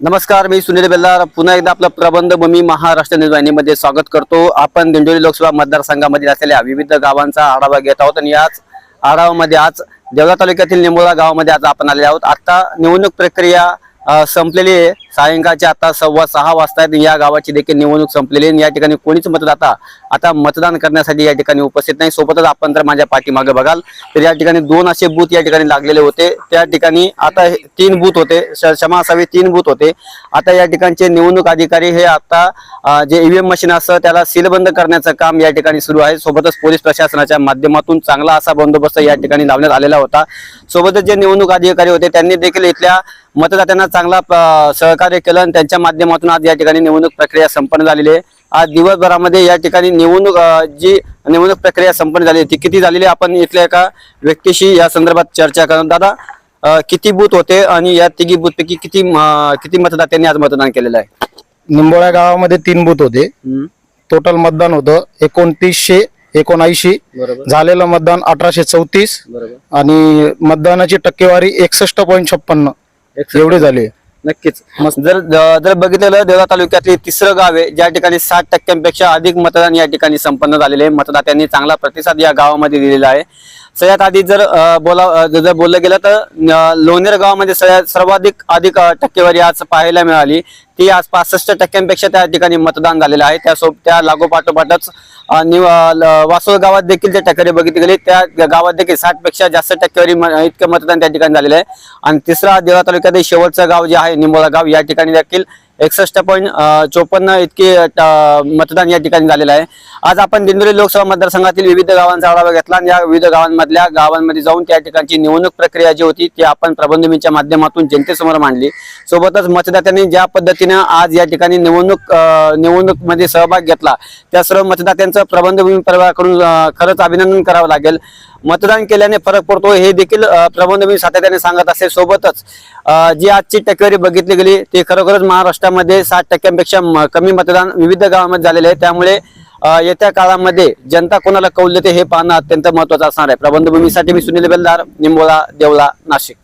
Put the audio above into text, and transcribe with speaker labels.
Speaker 1: नमस्कार मी सुनील बेल्लार. पुन्हा एकदा आपलं प्रबंध भूमी महाराष्ट्र न्यूज वाहिनीमध्ये स्वागत करतो. आपण दिंडोरी लोकसभा मतदारसंघामध्ये असलेल्या विविध गावांचा आढावा घेत आहोत आणि याच आढावामध्ये आज देवळा तालुक्यातील निंबोळा गावामध्ये आज आपण आलेले आहोत. आता निवडणूक प्रक्रिया संपलेली आहे. सायंकाळचे आता सव्वा सहा वाजता आहेत. या गावाची देखील निवडणूक संपलेली आणि या ठिकाणी कोणीच मतदाता आता मतदान करण्यासाठी या ठिकाणी उपस्थित नाही. सोबतच आपण तर माझ्या पाठीमागे बघाल तर या ठिकाणी दोन असे बूथ या ठिकाणी लागलेले होते. त्या ठिकाणी आता हे तीन बूथ होते. श- क्षमा असावी तीन बूथ होते. आता या ठिकाणचे निवडणूक अधिकारी हे आता जे ईव्हीएम मशीन असतं त्याला सीलबंद करण्याचं काम या ठिकाणी सुरू आहे. सोबतच पोलीस प्रशासनाच्या माध्यमातून चांगला असा बंदोबस्त या ठिकाणी लावण्यात आलेला होता. सोबतच जे निवडणूक अधिकारी होते त्यांनी देखील इथल्या मतदात्यांना चांगला सहकार सहकार्य केलं आणि त्यांच्या माध्यमातून आज या ठिकाणी निवडणूक प्रक्रिया संपन्न झालेली आहे. आज दिवसभरामध्ये या ठिकाणी निवडणूक जी निवडणूक प्रक्रिया संपन्न झाली ती किती झालेली आहे? आपण इथल्या एका व्यक्तीशी या संदर्भात चर्चा करून दादा किती बूथ होते आणि या तिघी बूथ पैकी किती किती मतदात्यांनी आज मतदान केलेलं आहे?
Speaker 2: निंबोळ्या गावामध्ये तीन बूथ होते. टोटल मतदान होतं एकोणतीसशे एकोणऐंशी. झालेलं मतदान अठराशे चौतीस. आणि मतदानाची टक्केवारी एकसष्ट पॉईंट छप्पन्न. एवढे झाले
Speaker 1: नक्कीच. जर जर बघितलं देवळा तालुक्यातली तिसरं गाव आहे ज्या ठिकाणी साठ टक्क्यांपेक्षा अधिक मतदान या ठिकाणी संपन्न झालेले आहे. मतदात्यांनी चांगला प्रतिसाद या गावामध्ये दिलेला आहे. सगळ्यात आधी जर बोला जर बोललं गेलं तर लोणेर गावामध्ये सगळ्यात सर्वाधिक अधिक टक्केवारी आज पाहायला मिळाली. ती आज पासष्ट टक्क्यांपेक्षा त्या ठिकाणी मतदान झालेलं आहे. त्यासोबत त्या लागोपाठोपाठच निव- वासोळ गावात देखील जे टक्केवारी बघितली गेली. त्या गावात देखील साठपेक्षा जास्त टक्केवारी म- इतकं मतदान त्या ठिकाणी झालेलं आहे. आणि तिसरा देवळा तालुक्यातील शेवटचं गाव जे आहे निंबोळा गाव या ठिकाणी देखील एकसष्ट पॉईंट चोपन्न इतके मतदान या ठिकाणी झालेलं आहे. आज आपण दिंडोरी लोकसभा मतदारसंघातील विविध गावांचा आढावा घेतला आणि या विविध गावांमधल्या गावांमध्ये जाऊन त्या ठिकाणची निवडणूक प्रक्रिया जी होती ती आपण प्रबंधमीच्या माध्यमातून जनतेसमोर मांडली. सोबतच मतदात्यांनी ज्या पद्धतीनं आज या ठिकाणी निवडणूक निवडणूकमध्ये सहभाग घेतला त्या सर्व मतदात्यांचं प्रबंधभूमी परिवाराकडून खरंच अभिनंदन करावं लागेल. मतदान केल्याने फरक पडतो हे देखील प्रबंध प्रबंधभूमी सातत्याने सांगत असते सोबतच जी आजची टक्केवारी बघितली गेली ती खरोखरच महाराष्ट्रामध्ये साठ टक्क्यांपेक्षा म- कमी मतदान विविध गावांमध्ये झालेले आहे. त्यामुळे येत्या काळामध्ये जनता कोणाला कौल देते हे पाहणं अत्यंत महत्वाचं असणार आहे. प्रबंधभूमीसाठी मी सुनील बेलदार निंबोळा देवळा नाशिक.